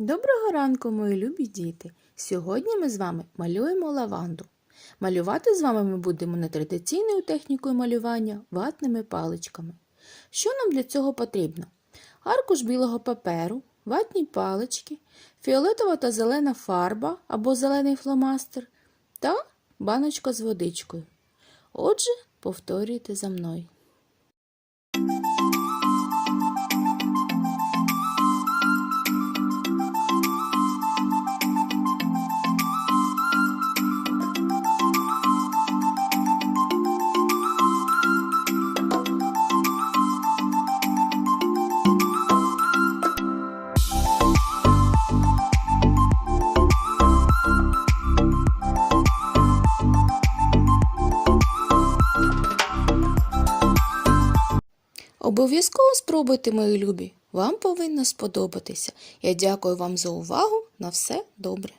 Доброго ранку, мої любі діти! Сьогодні ми з вами малюємо лаванду. Малювати з вами ми будемо нетрадиційною технікою малювання ватними паличками. Що нам для цього потрібно? Аркуш білого паперу, ватні палички, фіолетова та зелена фарба або зелений фломастер та баночка з водичкою. Отже, повторюйте за мною. Обов'язково спробуйте, мої любі. Вам повинно сподобатися. Я дякую вам за увагу. На все добре.